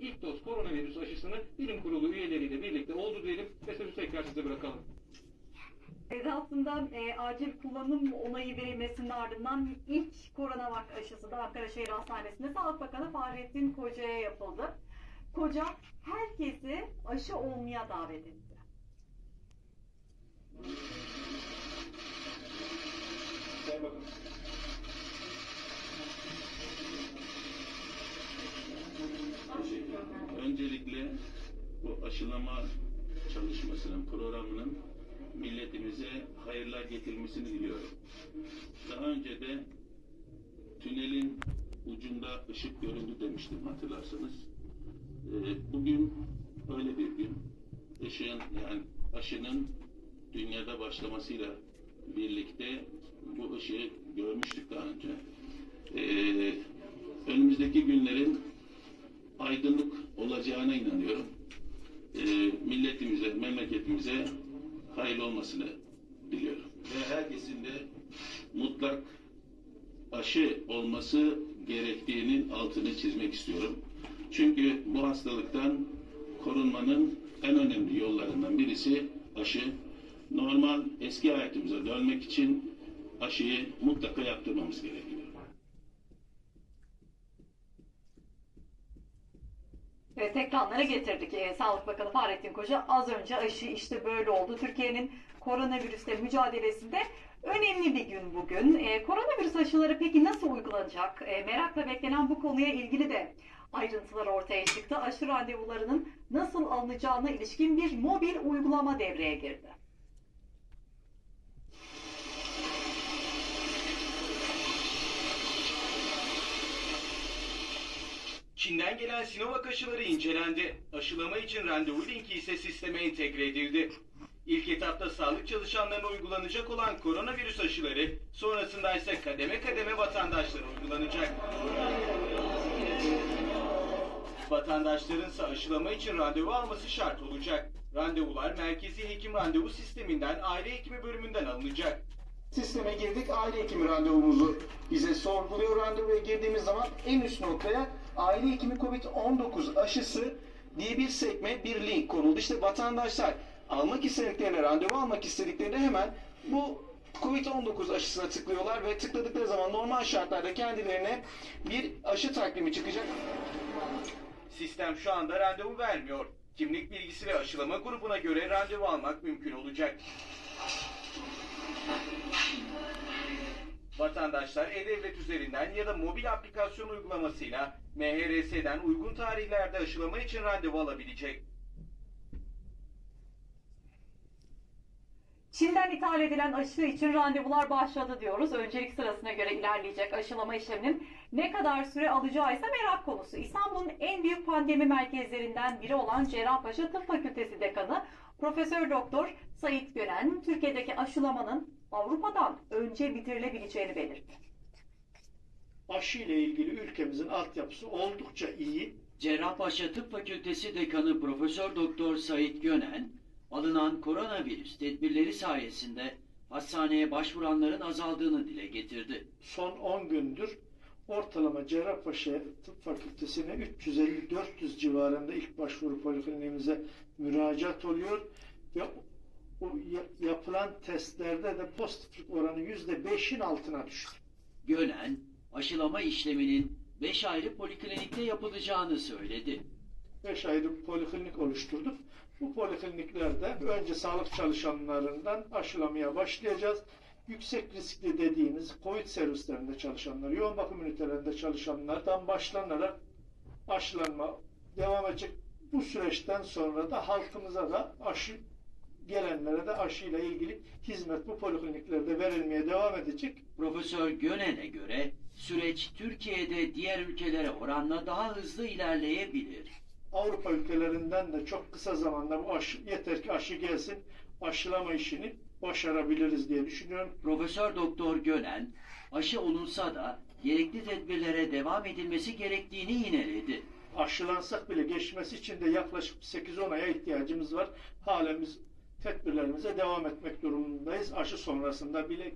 İlk doz koronavirüs aşısını bilim kurulu üyeleriyle birlikte oldu diyelim ve sözü tekrar size bırakalım. Edasından e, acil kullanım onayı verilmesinin ardından ilk koronavak aşısı da Ankara Şehir Hastanesi'nde Sağlık Bakanı Fahrettin Koca'ya yapıldı. Koca herkesi aşı olmaya davet etti. Sayın Bakanım. Aşılama çalışmasının, programının milletimize hayırlar getirmesini diliyorum. Daha önce de tünelin ucunda ışık göründü demiştim hatırlarsanız. Ee, bugün öyle bir gün. Işığın yani aşının dünyada başlamasıyla birlikte bu ışığı görmüştük daha önce. Ee, önümüzdeki günlerin aydınlık olacağına inanıyorum. Ee, milletimize, memleketimize hayırlı olmasını diliyorum. Ve herkesin de mutlak aşı olması gerektiğinin altını çizmek istiyorum. Çünkü bu hastalıktan korunmanın en önemli yollarından birisi aşı. Normal eski hayatımıza dönmek için aşıyı mutlaka yaptırmamız gerekiyor. Evet, ekranlara getirdik. Ee, Sağlık Bakanı Fahrettin Koca az önce aşı işte böyle oldu. Türkiye'nin koronavirüsle mücadelesinde önemli bir gün bugün. Ee, koronavirüs aşıları peki nasıl uygulanacak? Ee, merakla beklenen bu konuya ilgili de ayrıntılar ortaya çıktı. Aşı randevularının nasıl alınacağına ilişkin bir mobil uygulama devreye girdi. Çin'den gelen Sinovac aşıları incelendi. Aşılama için randevu linki ise sisteme entegre edildi. İlk etapta sağlık çalışanlarına uygulanacak olan koronavirüs aşıları sonrasında ise kademe kademe vatandaşlara uygulanacak. Vatandaşların ise aşılama için randevu alması şart olacak. Randevular merkezi hekim randevu sisteminden aile hekimi bölümünden alınacak. Sisteme girdik. Aile hekimi randevumuzu bize sorguluyor. Randevuya girdiğimiz zaman en üst noktaya aile hekimi COVID-19 aşısı diye bir sekme, bir link konuldu. İşte vatandaşlar almak istediklerine, randevu almak istediklerinde hemen bu COVID-19 aşısına tıklıyorlar ve tıkladıkları zaman normal şartlarda kendilerine bir aşı takvimi çıkacak. Sistem şu anda randevu vermiyor. Kimlik bilgisi ve aşılama grubuna göre randevu almak mümkün olacak. Vatandaşlar e-devlet üzerinden ya da mobil aplikasyon uygulamasıyla MHRS'den uygun tarihlerde aşılama için randevu alabilecek. Çin'den ithal edilen aşı için randevular başladı diyoruz. Öncelik sırasına göre ilerleyecek aşılama işleminin ne kadar süre alacağı ise merak konusu. İstanbul'un en büyük pandemi merkezlerinden biri olan Cerrahpaşa Tıp Fakültesi Dekanı Profesör Doktor Sait Gören, Türkiye'deki aşılamanın Avrupa'dan önce bitirilebileceğini belirtti. aşı ile ilgili ülkemizin altyapısı oldukça iyi. Cerrahpaşa Tıp Fakültesi Dekanı Profesör Doktor Sait Gönen, alınan koronavirüs tedbirleri sayesinde hastaneye başvuranların azaldığını dile getirdi. Son 10 gündür ortalama Cerrahpaşa Tıp Fakültesi'ne 350-400 civarında ilk başvuru polikliniğimize müracaat oluyor ve o ya- yapılan testlerde de pozitiflik oranı %5'in altına düştü. Gönen, aşılama işleminin 5 ayrı poliklinikte yapılacağını söyledi. 5 ayrı poliklinik oluşturduk. Bu polikliniklerde önce sağlık çalışanlarından aşılamaya başlayacağız. Yüksek riskli dediğimiz COVID servislerinde çalışanlar, yoğun bakım ünitelerinde çalışanlardan başlanarak aşılanma devam edecek. Bu süreçten sonra da halkımıza da aşı gelenlere de aşıyla ilgili hizmet bu polikliniklerde verilmeye devam edecek. Profesör Gönen'e göre süreç Türkiye'de diğer ülkelere oranla daha hızlı ilerleyebilir. Avrupa ülkelerinden de çok kısa zamanda bu aşı, yeter ki aşı gelsin, aşılama işini başarabiliriz diye düşünüyorum. Profesör Doktor Gönen, aşı olunsa da gerekli tedbirlere devam edilmesi gerektiğini yineledi. Aşılansak bile geçmesi için de yaklaşık 8-10 aya ihtiyacımız var. Halen biz tedbirlerimize devam etmek durumundayız. Aşı sonrasında bile